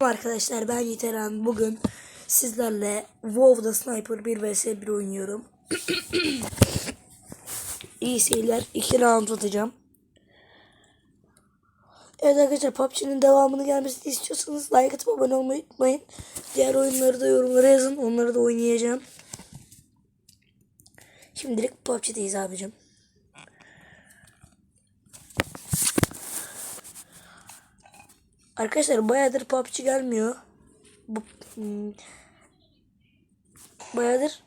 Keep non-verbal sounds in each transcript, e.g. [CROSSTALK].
Arkadaşlar ben Yiteren bugün sizlerle WoW'da Sniper 1 vs 1 oynuyorum. [CLEARS THROAT] İyi seyirler. 2 round atacağım. Evet arkadaşlar PUBG'nin devamını gelmesini istiyorsanız like atıp abone olmayı unutmayın. Diğer oyunları da yorumlara yazın. Onları da oynayacağım. Şimdilik PUBG'deyiz abicim. Arkadaşlar bayağıdır PUBG gelmiyor. Bu hmm, bayağıdır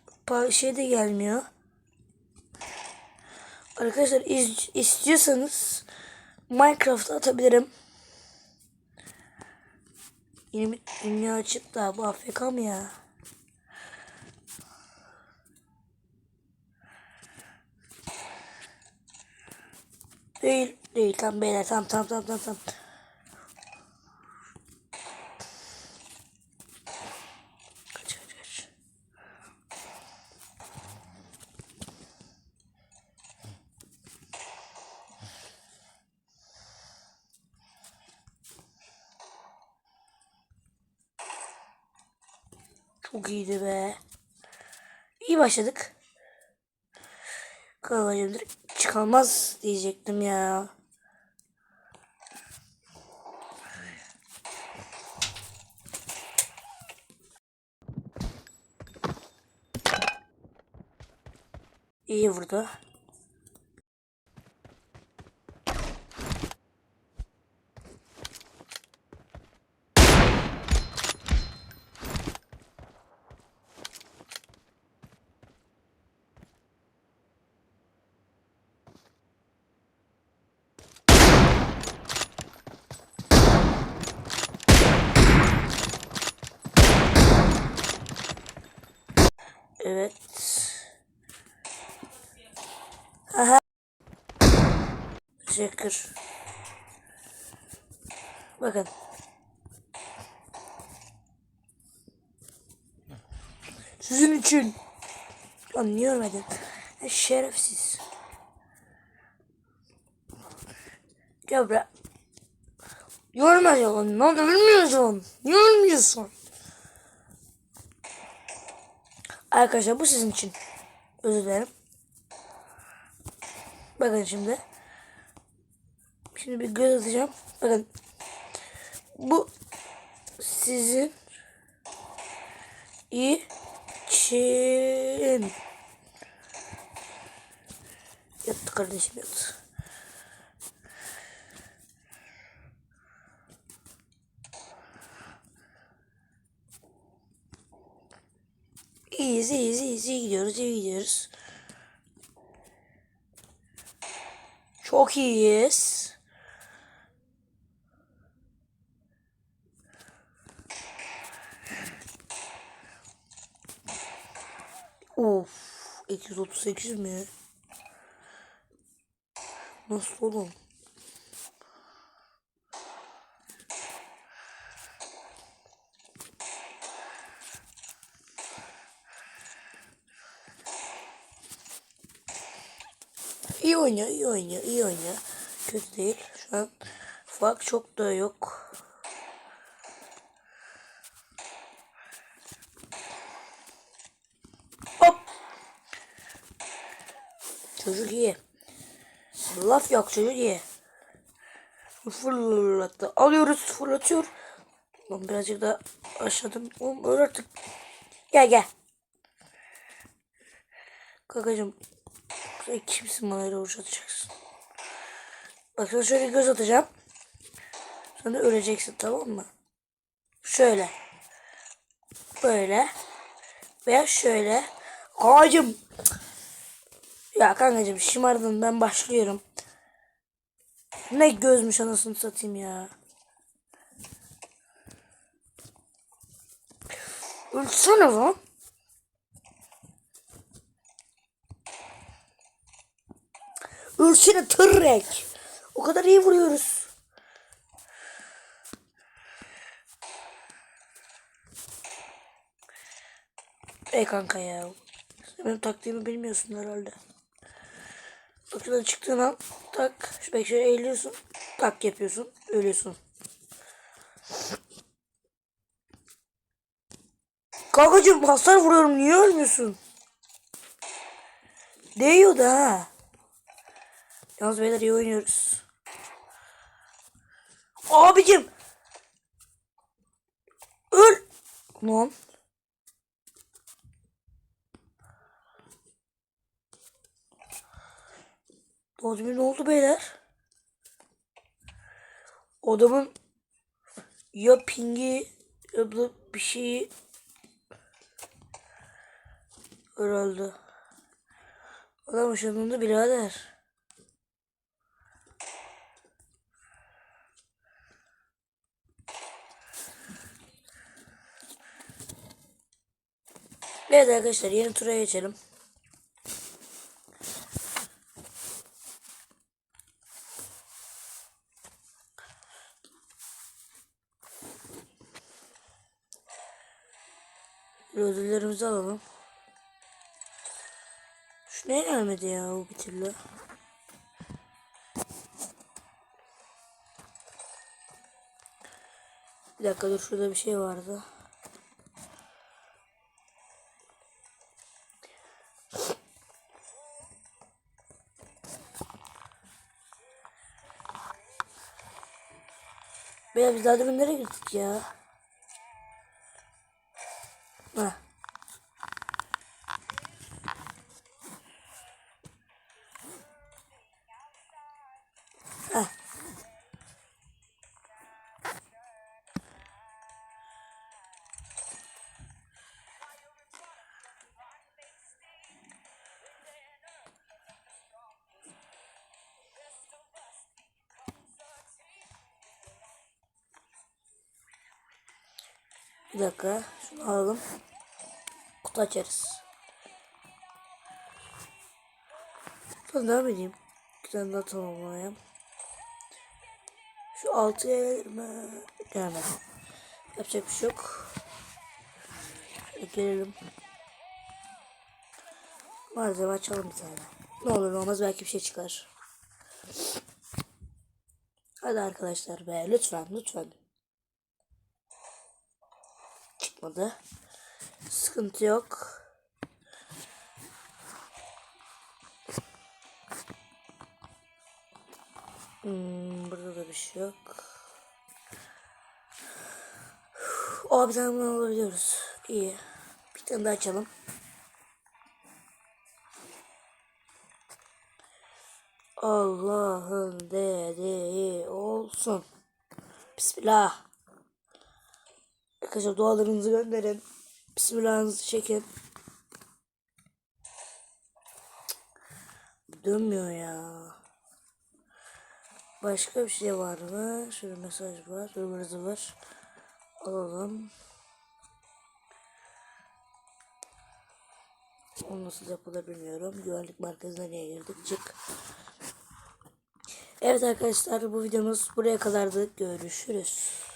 şey de gelmiyor. Arkadaşlar iz- istiyorsanız Minecraft'a atabilirim. Yeni bir dünya açık da bu AFK mı ya? Değil, değil. Tamam beyler. Tamam, tamam, tamam, tamam. tamam. Çok iyiydi be. İyi başladık. Kavacım direkt çıkamaz diyecektim ya. İyi vurdu. Evet. Aha. Teşekkür. Bakın. Sizin için. Ölmedin? Ya şerefsiz. Gel bre. Yorma ya lan. Lan ölmüyorsun. Niye ölmüyorsun? Arkadaşlar bu sizin için. Özür dilerim. Bakın şimdi. Şimdi bir göz atacağım. Bakın. Bu sizin için. Yattı kardeşim yattı. İyiyiz, iyiyiz, iyiyiz. iyi gidiyoruz, iyi gidiyoruz. Çok iyiyiz. Of, 238 mi? Nasıl oğlum? İyi oynuyor, iyi oynuyor, iyi oynuyor. Kötü değil. Şu an fark çok da yok. Hop. Çocuk iyi. Laf yok çocuk iyi. Fırlattı. Alıyoruz fırlatıyor. Lan birazcık daha aşağıdan. Oğlum öl artık. Gel gel. Kakacım. Sen kimsin bana öyle vuruş atacaksın? Bak sana şöyle göz atacağım. Sen de öleceksin tamam mı? Şöyle. Böyle. Veya şöyle. Kankacım. Ya kankacım şımardın ben başlıyorum. Ne gözmüş anasını satayım ya. Ölsene lan. Ölsene tırrek. O kadar iyi vuruyoruz. Ey kanka ya. Benim taktiğimi bilmiyorsun herhalde. Bak şuradan çıktığın an tak. Belki şöyle eğiliyorsun. Tak yapıyorsun. Ölüyorsun. Kankacığım hasar vuruyorum niye ölmüyorsun? Değiyor da ha. Yalnız beyler iyi oynuyoruz. Abicim. Öl. Lan. Dozmin ne oldu beyler? Adamın ya pingi ya da bir şeyi herhalde. Adam ışınlandı birader. Evet arkadaşlar yeni tura geçelim. Ödüllerimizi alalım. Şu ne gelmedi ya o bir türlü. Bir dakika dur şurada bir şey vardı. Beyler biz daha nereye gittik ya? Bir dakika. Şunu alalım. Kutu açarız. Dur devam edeyim. Bir tane daha tamamlayayım. Şu altıya gelir? Gelmedi. Yapacak bir şey yok. Şöyle gelelim. Malzeme açalım bir tane. Ne olur ne olmaz belki bir şey çıkar. Hadi arkadaşlar be lütfen lütfen. Çıkmadı. Sıkıntı yok. Hmm, burada da bir şey yok. O bir tane bunu alabiliyoruz. İyi. Bir tane daha açalım. Allah'ın dediği olsun. Bismillah. Arkadaşlar dualarınızı gönderin. Bismillahınızı çekin. Dönmüyor ya. Başka bir şey var mı? Şöyle mesaj var. Öbürüzü var. Alalım. Onu nasıl yapılır bilmiyorum. Güvenlik merkezine niye girdik? Çık. Evet arkadaşlar bu videomuz buraya kadardı. Görüşürüz.